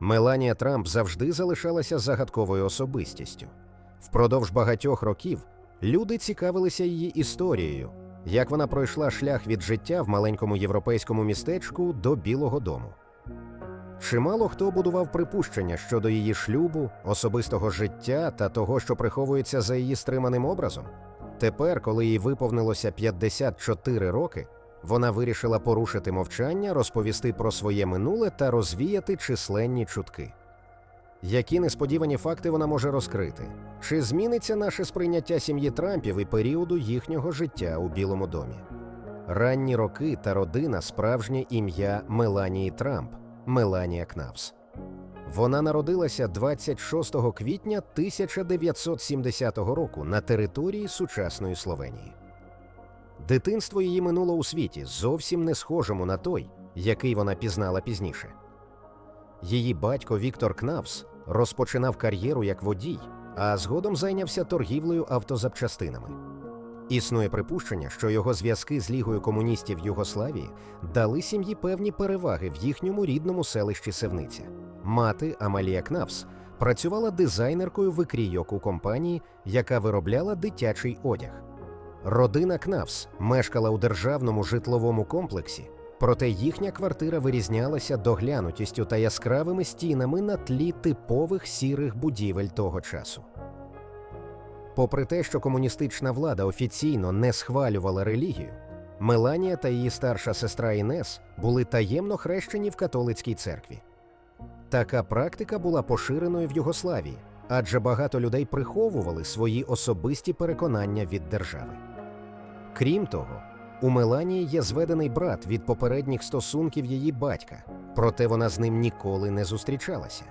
Меланія Трамп завжди залишалася загадковою особистістю. Впродовж багатьох років люди цікавилися її історією, як вона пройшла шлях від життя в маленькому європейському містечку до Білого Дому. Чимало хто будував припущення щодо її шлюбу, особистого життя та того, що приховується за її стриманим образом. Тепер, коли їй виповнилося 54 роки, вона вирішила порушити мовчання, розповісти про своє минуле та розвіяти численні чутки. Які несподівані факти вона може розкрити? Чи зміниться наше сприйняття сім'ї Трампів і періоду їхнього життя у Білому домі? Ранні роки та родина справжнє ім'я Меланії Трамп Меланія Кнавс. Вона народилася 26 квітня 1970 року на території сучасної Словенії. Дитинство її минуло у світі, зовсім не схожому на той, який вона пізнала пізніше. Її батько Віктор Кнавс розпочинав кар'єру як водій, а згодом зайнявся торгівлею автозапчастинами. Існує припущення, що його зв'язки з Лігою комуністів Югославії дали сім'ї певні переваги в їхньому рідному селищі Севниця. Мати Амалія Кнавс працювала дизайнеркою викрійок у компанії, яка виробляла дитячий одяг. Родина Кнавс мешкала у державному житловому комплексі, проте їхня квартира вирізнялася доглянутістю та яскравими стінами на тлі типових сірих будівель того часу. Попри те, що комуністична влада офіційно не схвалювала релігію, Меланія та її старша сестра Інес були таємно хрещені в католицькій церкві. Така практика була поширеною в Югославії, адже багато людей приховували свої особисті переконання від держави. Крім того, у Меланії є зведений брат від попередніх стосунків її батька, проте вона з ним ніколи не зустрічалася.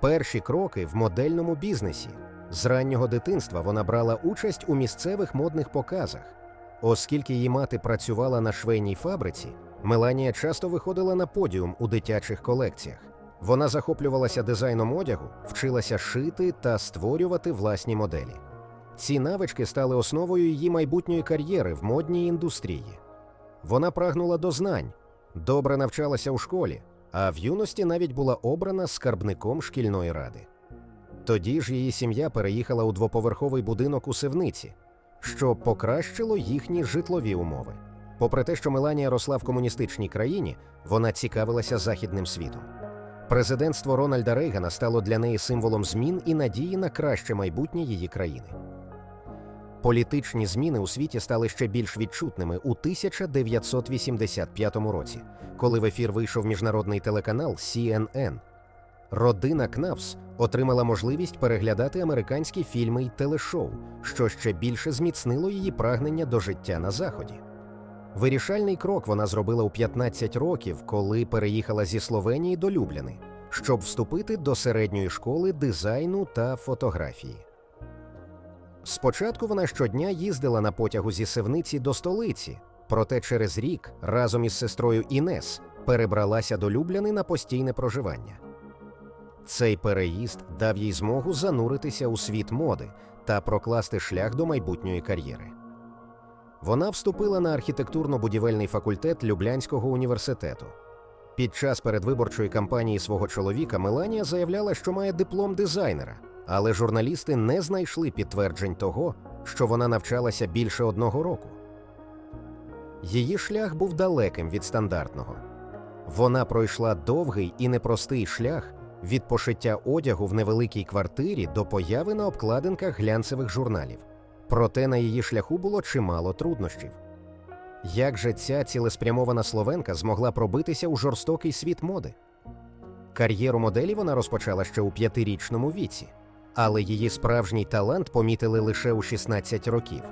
Перші кроки в модельному бізнесі з раннього дитинства вона брала участь у місцевих модних показах. Оскільки її мати працювала на швейній фабриці, Меланія часто виходила на подіум у дитячих колекціях. Вона захоплювалася дизайном одягу, вчилася шити та створювати власні моделі. Ці навички стали основою її майбутньої кар'єри в модній індустрії. Вона прагнула до знань, добре навчалася у школі, а в юності навіть була обрана скарбником шкільної ради. Тоді ж її сім'я переїхала у двоповерховий будинок у Сивниці, що покращило їхні житлові умови. Попри те, що Меланія росла в комуністичній країні, вона цікавилася західним світом. Президентство Рональда Рейгана стало для неї символом змін і надії на краще майбутнє її країни. Політичні зміни у світі стали ще більш відчутними у 1985 році, коли в ефір вийшов міжнародний телеканал CNN. Родина Кнавс отримала можливість переглядати американські фільми й телешоу, що ще більше зміцнило її прагнення до життя на заході. Вирішальний крок вона зробила у 15 років, коли переїхала зі Словенії до Любляни, щоб вступити до середньої школи дизайну та фотографії. Спочатку вона щодня їздила на потягу зі Сивниці до столиці, проте через рік разом із сестрою Інес перебралася до Любляни на постійне проживання. Цей переїзд дав їй змогу зануритися у світ моди та прокласти шлях до майбутньої кар'єри. Вона вступила на архітектурно-будівельний факультет Люблянського університету. Під час передвиборчої кампанії свого чоловіка Меланія заявляла, що має диплом дизайнера, але журналісти не знайшли підтверджень того, що вона навчалася більше одного року. Її шлях був далеким від стандартного. Вона пройшла довгий і непростий шлях від пошиття одягу в невеликій квартирі до появи на обкладинках глянцевих журналів. Проте на її шляху було чимало труднощів. Як же ця цілеспрямована словенка змогла пробитися у жорстокий світ моди? Кар'єру моделі вона розпочала ще у п'ятирічному віці, але її справжній талант помітили лише у 16 років.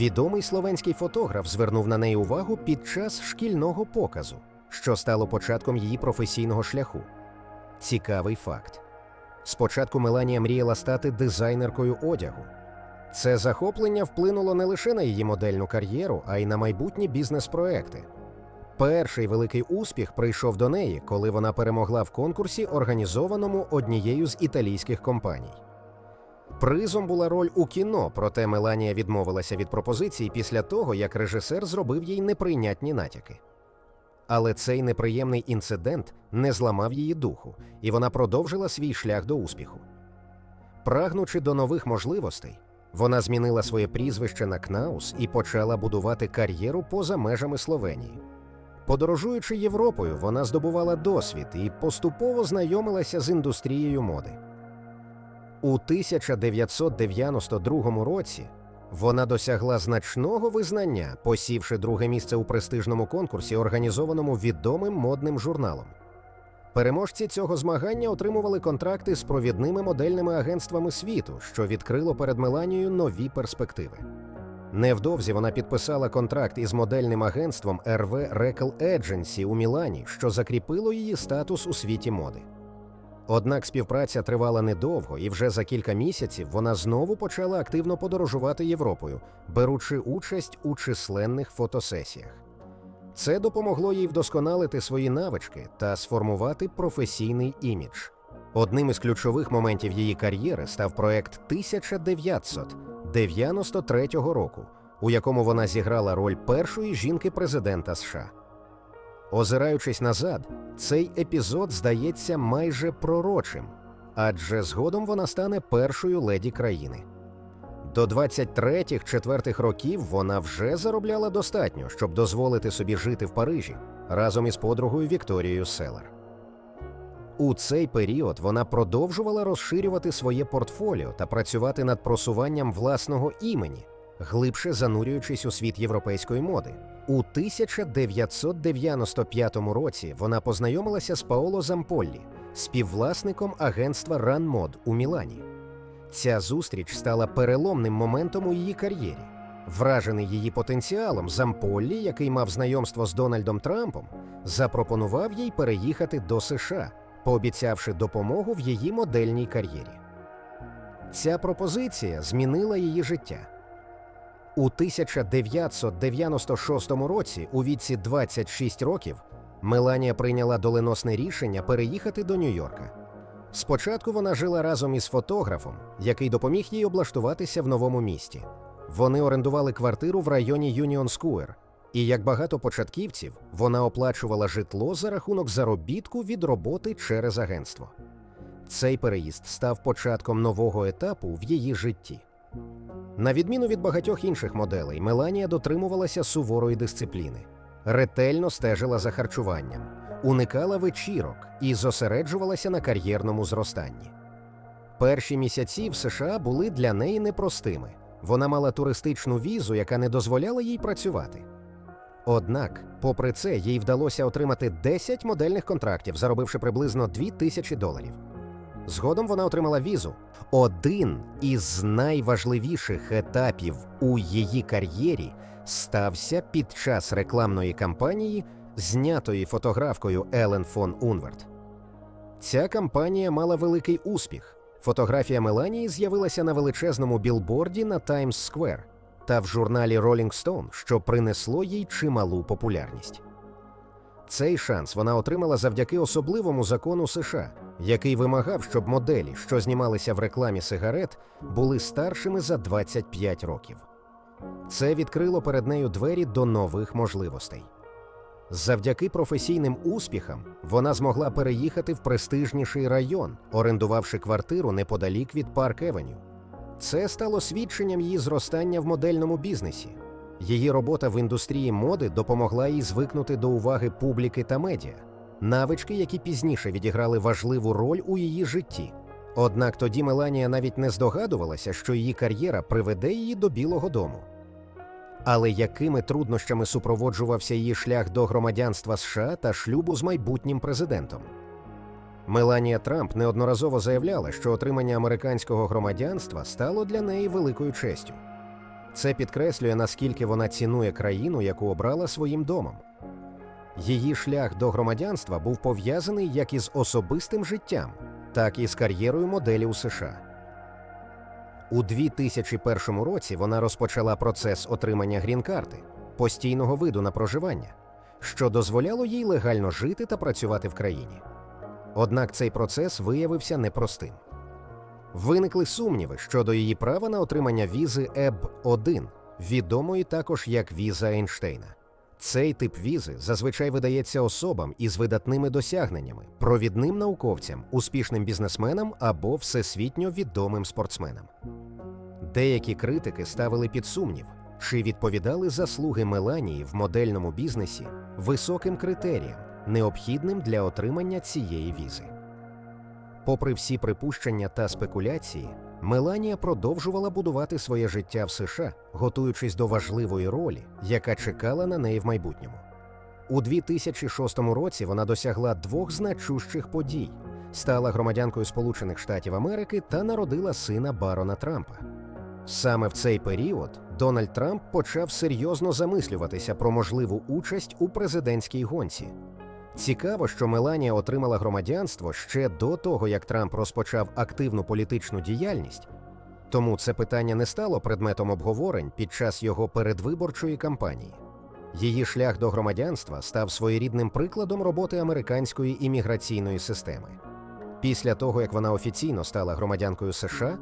Відомий словенський фотограф звернув на неї увагу під час шкільного показу, що стало початком її професійного шляху. Цікавий факт: спочатку Меланія мріяла стати дизайнеркою одягу. Це захоплення вплинуло не лише на її модельну кар'єру, а й на майбутні бізнес-проекти. Перший великий успіх прийшов до неї, коли вона перемогла в конкурсі, організованому однією з італійських компаній. Призом була роль у кіно, проте Меланія відмовилася від пропозиції після того, як режисер зробив їй неприйнятні натяки. Але цей неприємний інцидент не зламав її духу, і вона продовжила свій шлях до успіху. Прагнучи до нових можливостей, вона змінила своє прізвище на Кнаус і почала будувати кар'єру поза межами Словенії. Подорожуючи Європою, вона здобувала досвід і поступово знайомилася з індустрією моди. У 1992 році вона досягла значного визнання, посівши друге місце у престижному конкурсі, організованому відомим модним журналом. Переможці цього змагання отримували контракти з провідними модельними агентствами світу, що відкрило перед Меланією нові перспективи. Невдовзі вона підписала контракт із модельним агентством RV Recal Agency у Мілані, що закріпило її статус у світі моди. Однак співпраця тривала недовго, і вже за кілька місяців вона знову почала активно подорожувати Європою, беручи участь у численних фотосесіях. Це допомогло їй вдосконалити свої навички та сформувати професійний імідж. Одним із ключових моментів її кар'єри став проект 1993 року, у якому вона зіграла роль першої жінки-президента США. Озираючись назад, цей епізод здається майже пророчим, адже згодом вона стане першою леді країни. До 23-4 років вона вже заробляла достатньо, щоб дозволити собі жити в Парижі разом із подругою Вікторією Селер. У цей період вона продовжувала розширювати своє портфоліо та працювати над просуванням власного імені, глибше занурюючись у світ європейської моди. У 1995 році вона познайомилася з Паоло Замполлі, співвласником агентства Ранмод у Мілані. Ця зустріч стала переломним моментом у її кар'єрі. Вражений її потенціалом, Замполлі, який мав знайомство з Дональдом Трампом, запропонував їй переїхати до США, пообіцявши допомогу в її модельній кар'єрі. Ця пропозиція змінила її життя. У 1996 році, у віці 26 років, Меланія прийняла доленосне рішення переїхати до Нью-Йорка. Спочатку вона жила разом із фотографом, який допоміг їй облаштуватися в новому місті. Вони орендували квартиру в районі Юніон Скуер, і як багато початківців, вона оплачувала житло за рахунок заробітку від роботи через агентство. Цей переїзд став початком нового етапу в її житті. На відміну від багатьох інших моделей, Меланія дотримувалася суворої дисципліни, ретельно стежила за харчуванням, уникала вечірок і зосереджувалася на кар'єрному зростанні. Перші місяці в США були для неї непростими. Вона мала туристичну візу, яка не дозволяла їй працювати. Однак, попри це, їй вдалося отримати 10 модельних контрактів, заробивши приблизно 2 тисячі доларів. Згодом вона отримала візу. Один із найважливіших етапів у її кар'єрі стався під час рекламної кампанії, знятої фотографкою Елен фон Унверт. Ця кампанія мала великий успіх. Фотографія Меланії з'явилася на величезному білборді на Таймс Сквер та в журналі Rolling Stone, що принесло їй чималу популярність. Цей шанс вона отримала завдяки особливому закону США, який вимагав, щоб моделі, що знімалися в рекламі сигарет, були старшими за 25 років. Це відкрило перед нею двері до нових можливостей. Завдяки професійним успіхам вона змогла переїхати в престижніший район, орендувавши квартиру неподалік від Парк Евеню. Це стало свідченням її зростання в модельному бізнесі. Її робота в індустрії моди допомогла їй звикнути до уваги публіки та медіа, навички, які пізніше відіграли важливу роль у її житті. Однак тоді Меланія навіть не здогадувалася, що її кар'єра приведе її до Білого Дому. Але якими труднощами супроводжувався її шлях до громадянства США та шлюбу з майбутнім президентом? Меланія Трамп неодноразово заявляла, що отримання американського громадянства стало для неї великою честю. Це підкреслює, наскільки вона цінує країну, яку обрала своїм домом. Її шлях до громадянства був пов'язаний як із особистим життям, так і з кар'єрою моделі у США. У 2001 році вона розпочала процес отримання грін-карти постійного виду на проживання, що дозволяло їй легально жити та працювати в країні. Однак цей процес виявився непростим. Виникли сумніви щодо її права на отримання візи ЕБ 1 відомої також як віза Ейнштейна. Цей тип візи зазвичай видається особам із видатними досягненнями, провідним науковцям, успішним бізнесменам або всесвітньо відомим спортсменам. Деякі критики ставили під сумнів, чи відповідали заслуги Меланії в модельному бізнесі високим критеріям, необхідним для отримання цієї візи. Попри всі припущення та спекуляції, Меланія продовжувала будувати своє життя в США, готуючись до важливої ролі, яка чекала на неї в майбутньому. У 2006 році вона досягла двох значущих подій: стала громадянкою Сполучених Штатів Америки та народила сина Барона Трампа. Саме в цей період Дональд Трамп почав серйозно замислюватися про можливу участь у президентській гонці. Цікаво, що Меланія отримала громадянство ще до того, як Трамп розпочав активну політичну діяльність, тому це питання не стало предметом обговорень під час його передвиборчої кампанії. Її шлях до громадянства став своєрідним прикладом роботи американської імміграційної системи. Після того, як вона офіційно стала громадянкою США,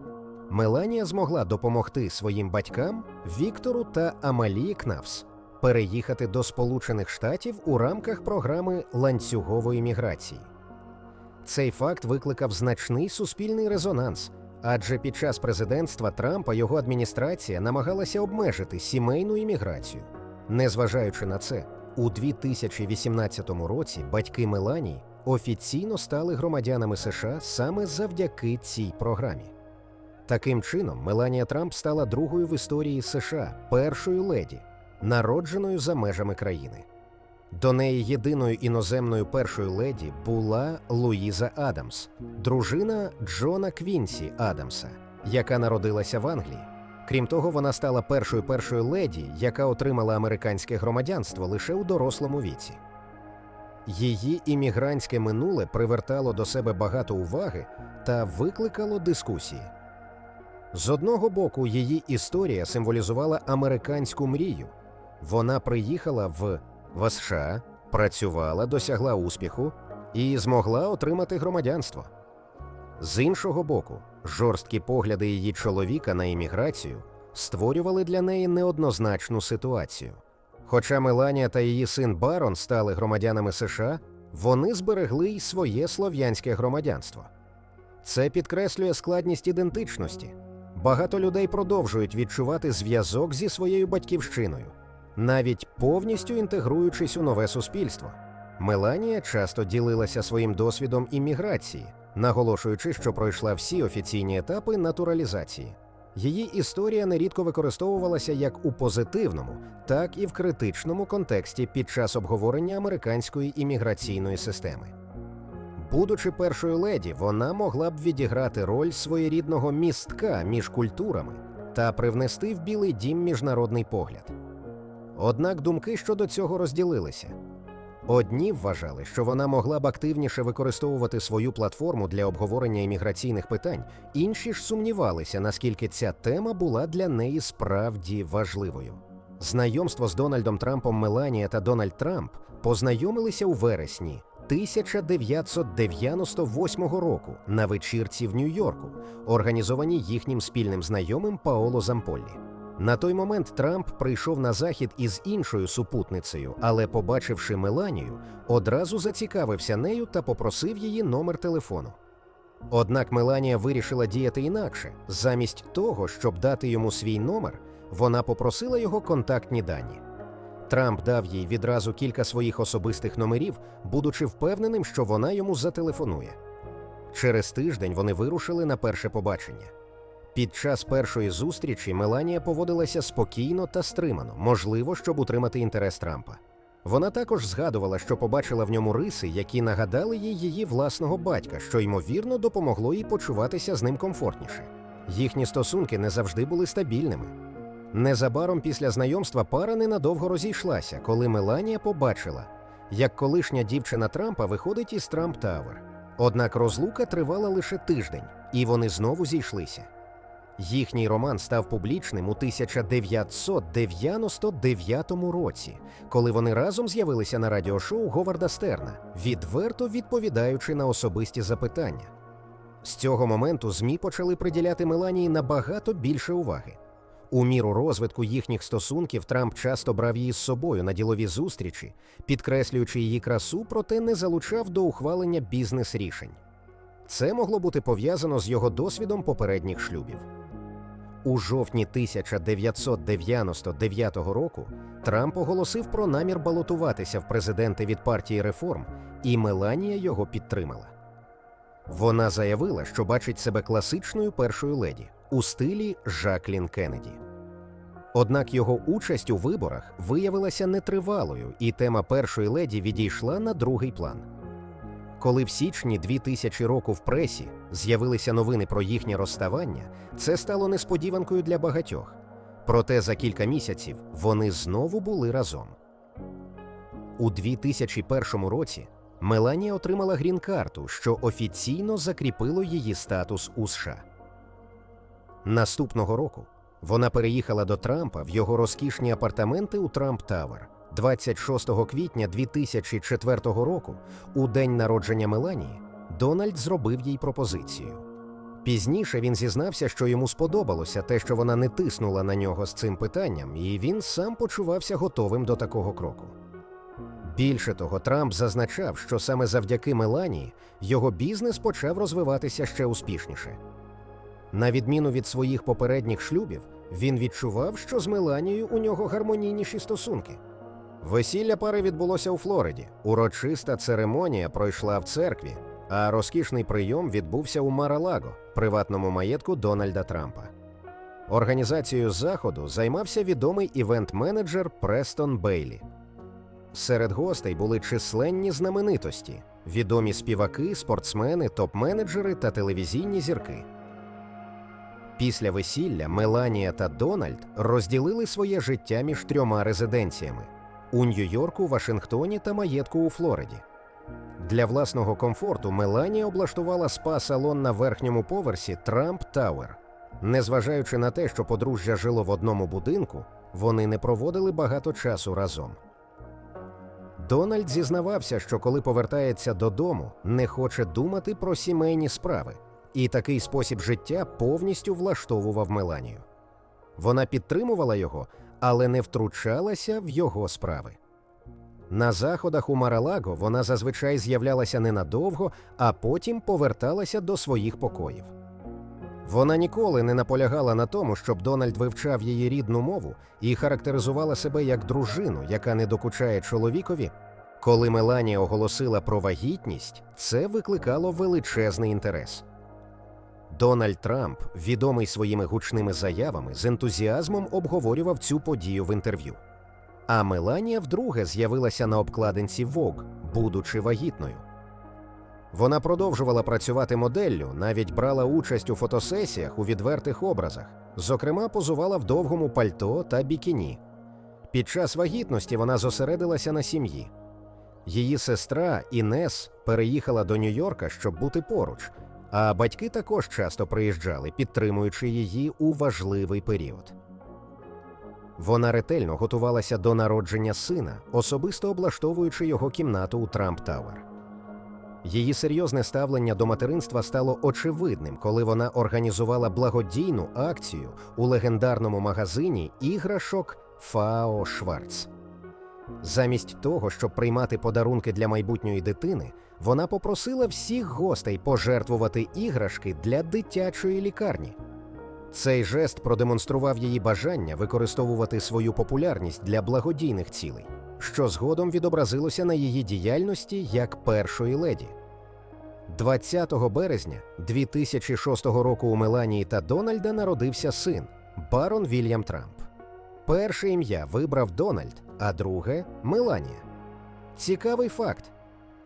Меланія змогла допомогти своїм батькам Віктору та Амалії Кнавс переїхати до Сполучених Штатів у рамках програми ланцюгової міграції. Цей факт викликав значний суспільний резонанс, адже під час президентства Трампа його адміністрація намагалася обмежити сімейну імміграцію. Незважаючи на це, у 2018 році батьки Меланії офіційно стали громадянами США саме завдяки цій програмі. Таким чином, Меланія Трамп стала другою в історії США першою леді, народженою за межами країни. До неї єдиною іноземною першою леді була Луїза Адамс, дружина Джона Квінсі Адамса, яка народилася в Англії. Крім того, вона стала першою першою леді, яка отримала американське громадянство лише у дорослому віці. Її іммігрантське минуле привертало до себе багато уваги та викликало дискусії. З одного боку, її історія символізувала американську мрію. Вона приїхала в США, працювала, досягла успіху і змогла отримати громадянство. З іншого боку, жорсткі погляди її чоловіка на імміграцію створювали для неї неоднозначну ситуацію. Хоча Меланія та її син Барон стали громадянами США, вони зберегли й своє слов'янське громадянство. Це підкреслює складність ідентичності. Багато людей продовжують відчувати зв'язок зі своєю батьківщиною, навіть повністю інтегруючись у нове суспільство. Меланія часто ділилася своїм досвідом імміграції, наголошуючи, що пройшла всі офіційні етапи натуралізації. Її історія нерідко використовувалася як у позитивному, так і в критичному контексті під час обговорення американської імміграційної системи. Будучи першою леді, вона могла б відіграти роль своєрідного містка між культурами та привнести в Білий дім міжнародний погляд. Однак думки щодо цього розділилися. Одні вважали, що вона могла б активніше використовувати свою платформу для обговорення імміграційних питань, інші ж сумнівалися, наскільки ця тема була для неї справді важливою. Знайомство з Дональдом Трампом Меланія та Дональд Трамп познайомилися у вересні 1998 року на вечірці в Нью-Йорку, організованій їхнім спільним знайомим Паоло Замполлі. На той момент Трамп прийшов на захід із іншою супутницею, але, побачивши Меланію, одразу зацікавився нею та попросив її номер телефону. Однак Меланія вирішила діяти інакше. Замість того, щоб дати йому свій номер, вона попросила його контактні дані. Трамп дав їй відразу кілька своїх особистих номерів, будучи впевненим, що вона йому зателефонує. Через тиждень вони вирушили на перше побачення. Під час першої зустрічі Меланія поводилася спокійно та стримано, можливо, щоб утримати інтерес Трампа. Вона також згадувала, що побачила в ньому риси, які нагадали їй її власного батька, що ймовірно допомогло їй почуватися з ним комфортніше. Їхні стосунки не завжди були стабільними. Незабаром після знайомства пара ненадовго розійшлася, коли Меланія побачила, як колишня дівчина Трампа виходить із Трамп Тауер. Однак розлука тривала лише тиждень, і вони знову зійшлися. Їхній роман став публічним у 1999 році, коли вони разом з'явилися на радіошоу Говарда Стерна, відверто відповідаючи на особисті запитання. З цього моменту ЗМІ почали приділяти Меланії набагато більше уваги. У міру розвитку їхніх стосунків Трамп часто брав її з собою на ділові зустрічі, підкреслюючи її красу, проте не залучав до ухвалення бізнес-рішень. Це могло бути пов'язано з його досвідом попередніх шлюбів. У жовтні 1999 року Трамп оголосив про намір балотуватися в президенти від партії реформ, і Меланія його підтримала. Вона заявила, що бачить себе класичною першою леді у стилі Жаклін Кеннеді. Однак його участь у виборах виявилася нетривалою, і тема першої леді відійшла на другий план. Коли в січні 2000 року в пресі з'явилися новини про їхнє розставання, це стало несподіванкою для багатьох. Проте за кілька місяців вони знову були разом. У 2001 році Меланія отримала грін-карту, що офіційно закріпило її статус у США. Наступного року вона переїхала до Трампа в його розкішні апартаменти у Трамп Тавер. 26 квітня 2004 року, у день народження Меланії, Дональд зробив їй пропозицію. Пізніше він зізнався, що йому сподобалося те, що вона не тиснула на нього з цим питанням, і він сам почувався готовим до такого кроку. Більше того, Трамп зазначав, що саме завдяки Меланії його бізнес почав розвиватися ще успішніше. На відміну від своїх попередніх шлюбів, він відчував, що з Меланією у нього гармонійніші стосунки. Весілля пари відбулося у Флориді. Урочиста церемонія пройшла в церкві, а розкішний прийом відбувся у Маралаго, приватному маєтку Дональда Трампа. Організацією заходу займався відомий івент-менеджер Престон Бейлі. Серед гостей були численні знаменитості, відомі співаки, спортсмени, топ-менеджери та телевізійні зірки. Після весілля Меланія та Дональд розділили своє життя між трьома резиденціями у Нью-Йорку, Вашингтоні та маєтку у Флориді. Для власного комфорту Меланія облаштувала спа-салон на верхньому поверсі Трамп Тауер. Незважаючи на те, що подружжя жило в одному будинку, вони не проводили багато часу разом. Дональд зізнавався, що коли повертається додому, не хоче думати про сімейні справи, і такий спосіб життя повністю влаштовував Меланію. Вона підтримувала його, але не втручалася в його справи. На заходах у Маралаго вона зазвичай з'являлася ненадовго, а потім поверталася до своїх покоїв. Вона ніколи не наполягала на тому, щоб Дональд вивчав її рідну мову і характеризувала себе як дружину, яка не докучає чоловікові. Коли Меланія оголосила про вагітність, це викликало величезний інтерес. Дональд Трамп, відомий своїми гучними заявами, з ентузіазмом обговорював цю подію в інтерв'ю. А Меланія вдруге з'явилася на обкладинці Vogue, будучи вагітною. Вона продовжувала працювати моделлю, навіть брала участь у фотосесіях у відвертих образах, зокрема, позувала в довгому пальто та бікіні. Під час вагітності вона зосередилася на сім'ї. Її сестра Інес переїхала до Нью-Йорка, щоб бути поруч, а батьки також часто приїжджали, підтримуючи її у важливий період. Вона ретельно готувалася до народження сина, особисто облаштовуючи його кімнату у Трамп Тауер. Її серйозне ставлення до материнства стало очевидним, коли вона організувала благодійну акцію у легендарному магазині іграшок Фао Шварц. Замість того, щоб приймати подарунки для майбутньої дитини, вона попросила всіх гостей пожертвувати іграшки для дитячої лікарні. Цей жест продемонстрував її бажання використовувати свою популярність для благодійних цілей, що згодом відобразилося на її діяльності як першої леді. 20 березня 2006 року у Меланії та Дональда народився син Барон Вільям Трамп. Перше ім'я вибрав Дональд, а друге Меланія. Цікавий факт: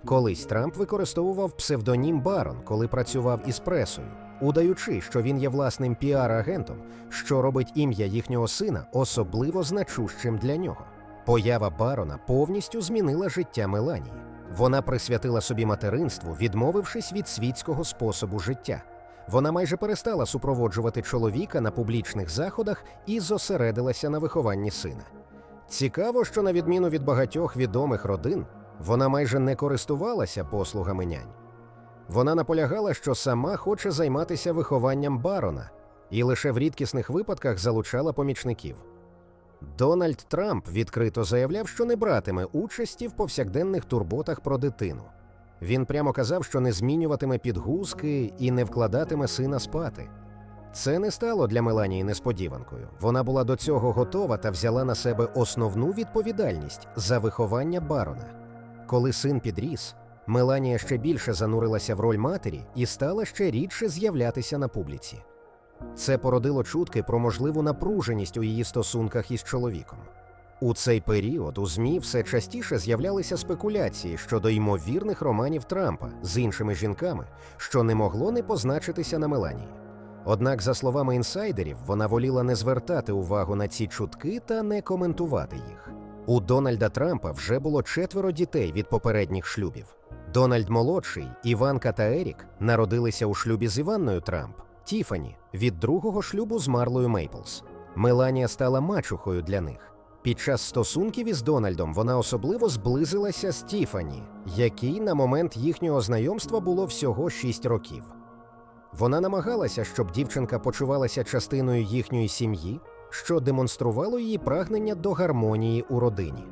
колись Трамп використовував псевдонім Барон, коли працював із пресою, удаючи, що він є власним піар-агентом, що робить ім'я їхнього сина особливо значущим для нього. Поява барона повністю змінила життя Меланії. Вона присвятила собі материнству, відмовившись від світського способу життя. Вона майже перестала супроводжувати чоловіка на публічних заходах і зосередилася на вихованні сина. Цікаво, що на відміну від багатьох відомих родин, вона майже не користувалася послугами нянь. Вона наполягала, що сама хоче займатися вихованням барона, і лише в рідкісних випадках залучала помічників. Дональд Трамп відкрито заявляв, що не братиме участі в повсякденних турботах про дитину. Він прямо казав, що не змінюватиме підгузки і не вкладатиме сина спати. Це не стало для Меланії несподіванкою. Вона була до цього готова та взяла на себе основну відповідальність за виховання барона. Коли син підріс, Меланія ще більше занурилася в роль матері і стала ще рідше з'являтися на публіці. Це породило чутки про можливу напруженість у її стосунках із чоловіком. У цей період у ЗМІ все частіше з'являлися спекуляції щодо ймовірних романів Трампа з іншими жінками, що не могло не позначитися на Меланії. Однак, за словами інсайдерів, вона воліла не звертати увагу на ці чутки та не коментувати їх. У Дональда Трампа вже було четверо дітей від попередніх шлюбів. Дональд молодший, Іванка та Ерік народилися у шлюбі з Іванною Трамп, Тіфані від другого шлюбу з Марлою Мейплс. Меланія стала мачухою для них. Під час стосунків із Дональдом вона особливо зблизилася з Тіфані, якій на момент їхнього знайомства було всього 6 років. Вона намагалася, щоб дівчинка почувалася частиною їхньої сім'ї, що демонструвало її прагнення до гармонії у родині.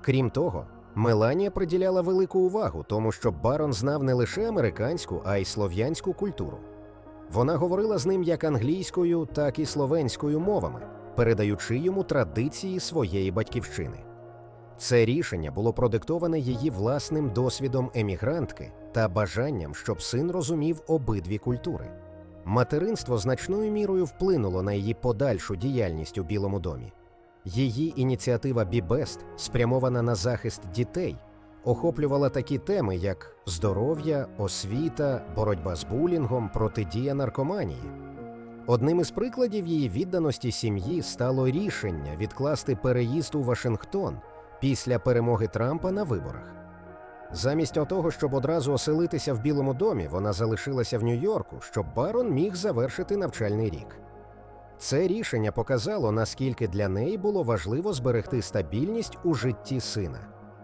Крім того, Меланія приділяла велику увагу тому, щоб барон знав не лише американську, а й слов'янську культуру. Вона говорила з ним як англійською, так і словенською мовами, передаючи йому традиції своєї батьківщини. Це рішення було продиктоване її власним досвідом емігрантки та бажанням, щоб син розумів обидві культури. Материнство значною мірою вплинуло на її подальшу діяльність у Білому домі. Її ініціатива Бібест, спрямована на захист дітей, охоплювала такі теми, як здоров'я, освіта, боротьба з булінгом, протидія наркоманії. Одним із прикладів її відданості сім'ї стало рішення відкласти переїзд у Вашингтон після перемоги Трампа на виборах. Замість того, щоб одразу оселитися в Білому домі, вона залишилася в Нью-Йорку, щоб барон міг завершити навчальний рік. Це рішення показало, наскільки для неї було важливо зберегти стабільність у житті сина.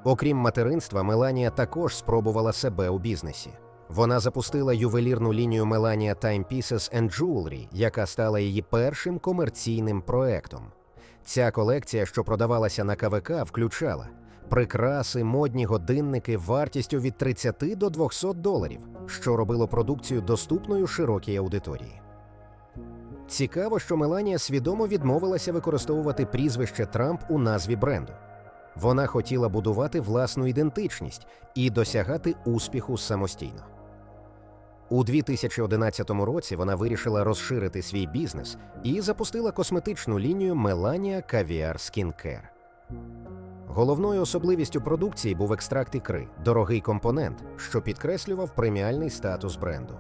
Окрім материнства, Меланія також спробувала себе у бізнесі. Вона запустила ювелірну лінію Melania Timepieces and Jewelry, яка стала її першим комерційним проектом. Ця колекція, що продавалася на КВК, включала прикраси, модні годинники вартістю від 30 до 200 доларів, що робило продукцію доступною широкій аудиторії. Цікаво, що Меланія свідомо відмовилася використовувати прізвище Трамп у назві бренду. Вона хотіла будувати власну ідентичність і досягати успіху самостійно. У 2011 році вона вирішила розширити свій бізнес і запустила косметичну лінію Melania Caviar Skincare. Головною особливістю продукції був екстракт ікри, дорогий компонент, що підкреслював преміальний статус бренду.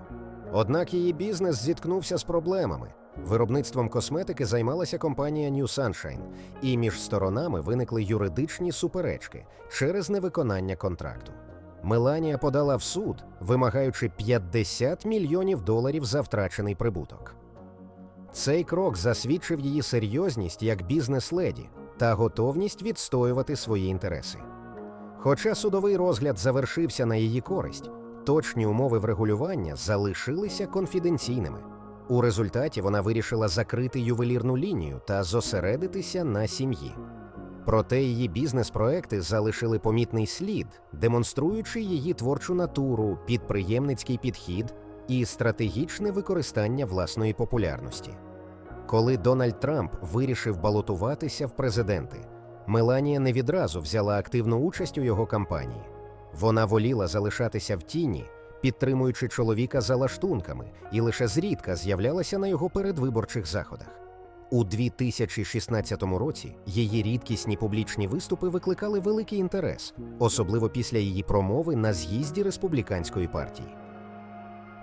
Однак її бізнес зіткнувся з проблемами. Виробництвом косметики займалася компанія New Sunshine, і між сторонами виникли юридичні суперечки через невиконання контракту. Меланія подала в суд, вимагаючи 50 мільйонів доларів за втрачений прибуток. Цей крок засвідчив її серйозність як бізнес-леді та готовність відстоювати свої інтереси. Хоча судовий розгляд завершився на її користь, точні умови врегулювання залишилися конфіденційними. У результаті вона вирішила закрити ювелірну лінію та зосередитися на сім'ї. Проте її бізнес-проекти залишили помітний слід, демонструючи її творчу натуру, підприємницький підхід і стратегічне використання власної популярності. Коли Дональд Трамп вирішив балотуватися в президенти, Меланія не відразу взяла активну участь у його кампанії. Вона воліла залишатися в тіні, підтримуючи чоловіка за лаштунками, і лише зрідка з'являлася на його передвиборчих заходах. У 2016 році її рідкісні публічні виступи викликали великий інтерес, особливо після її промови на з'їзді республіканської партії.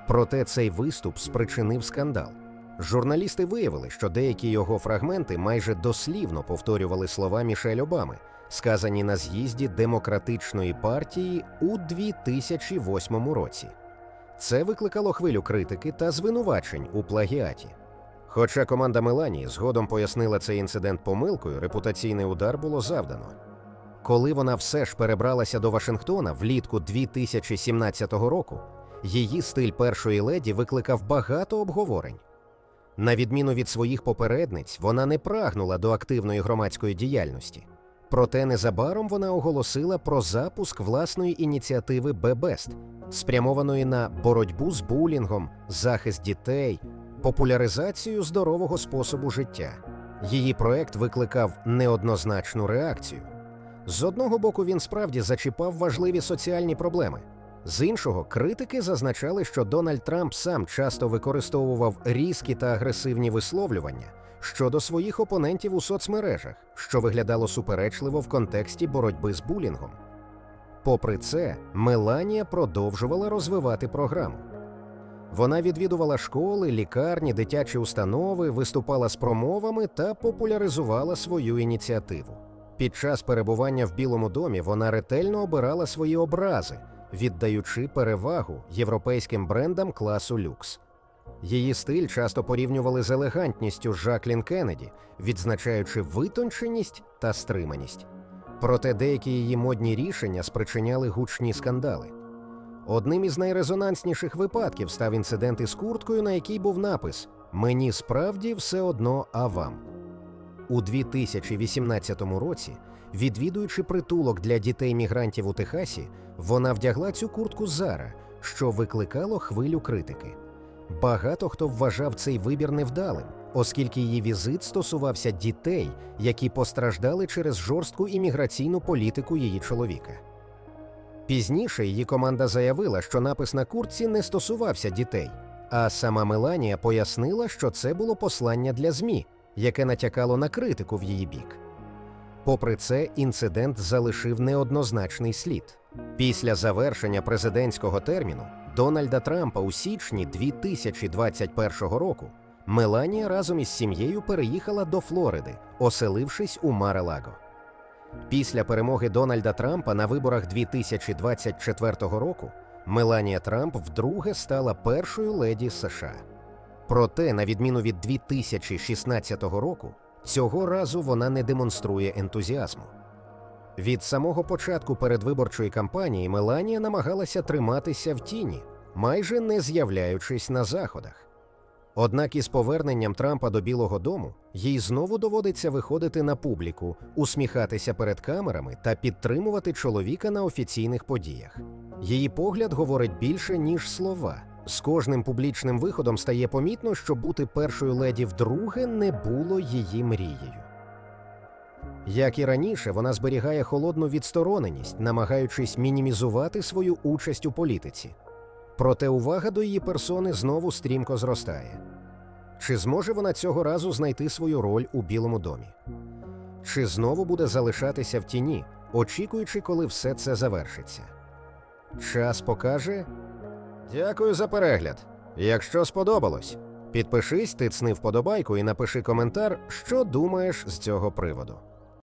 Проте цей виступ спричинив скандал. Журналісти виявили, що деякі його фрагменти майже дослівно повторювали слова Мішель Обами, сказані на з'їзді Демократичної партії у 2008 році. Це викликало хвилю критики та звинувачень у плагіаті. Хоча команда Меланії згодом пояснила цей інцидент помилкою, репутаційний удар було завдано. Коли вона все ж перебралася до Вашингтона влітку 2017 року, її стиль першої леді викликав багато обговорень. На відміну від своїх попередниць, вона не прагнула до активної громадської діяльності. Проте незабаром вона оголосила про запуск власної ініціативи Бебест, спрямованої на боротьбу з булінгом, захист дітей, популяризацію здорового способу життя. Її проект викликав неоднозначну реакцію. З одного боку, він справді зачіпав важливі соціальні проблеми. З іншого, критики зазначали, що Дональд Трамп сам часто використовував різкі та агресивні висловлювання щодо своїх опонентів у соцмережах, що виглядало суперечливо в контексті боротьби з булінгом. Попри це, Меланія продовжувала розвивати програму. Вона відвідувала школи, лікарні, дитячі установи, виступала з промовами та популяризувала свою ініціативу. Під час перебування в Білому домі вона ретельно обирала свої образи, віддаючи перевагу європейським брендам класу люкс. Її стиль часто порівнювали з елегантністю Жаклін Кеннеді, відзначаючи витонченість та стриманість. Проте деякі її модні рішення спричиняли гучні скандали. Одним із найрезонансніших випадків став інцидент із курткою, на якій був напис Мені справді все одно, а вам. У 2018 році, відвідуючи притулок для дітей-мігрантів у Техасі, вона вдягла цю куртку Зара, що викликало хвилю критики. Багато хто вважав цей вибір невдалим, оскільки її візит стосувався дітей, які постраждали через жорстку імміграційну політику її чоловіка. Пізніше її команда заявила, що напис на куртці не стосувався дітей, а сама Меланія пояснила, що це було послання для ЗМІ, яке натякало на критику в її бік. Попри це, інцидент залишив неоднозначний слід. Після завершення президентського терміну Дональда Трампа у січні 2021 року Меланія разом із сім'єю переїхала до Флориди, оселившись у Маре-Лаго. Після перемоги Дональда Трампа на виборах 2024 року Меланія Трамп вдруге стала першою леді США. Проте, на відміну від 2016 року, цього разу вона не демонструє ентузіазму. Від самого початку передвиборчої кампанії Меланія намагалася триматися в тіні, майже не з'являючись на заходах. Однак із поверненням Трампа до Білого Дому їй знову доводиться виходити на публіку, усміхатися перед камерами та підтримувати чоловіка на офіційних подіях. Її погляд говорить більше, ніж слова. З кожним публічним виходом стає помітно, що бути першою леді вдруге не було її мрією. Як і раніше, вона зберігає холодну відстороненість, намагаючись мінімізувати свою участь у політиці. Проте увага до її персони знову стрімко зростає. Чи зможе вона цього разу знайти свою роль у Білому домі? Чи знову буде залишатися в тіні, очікуючи, коли все це завершиться? Час покаже. Дякую за перегляд. Якщо сподобалось, підпишись, тицни вподобайку і напиши коментар, що думаєш з цього приводу.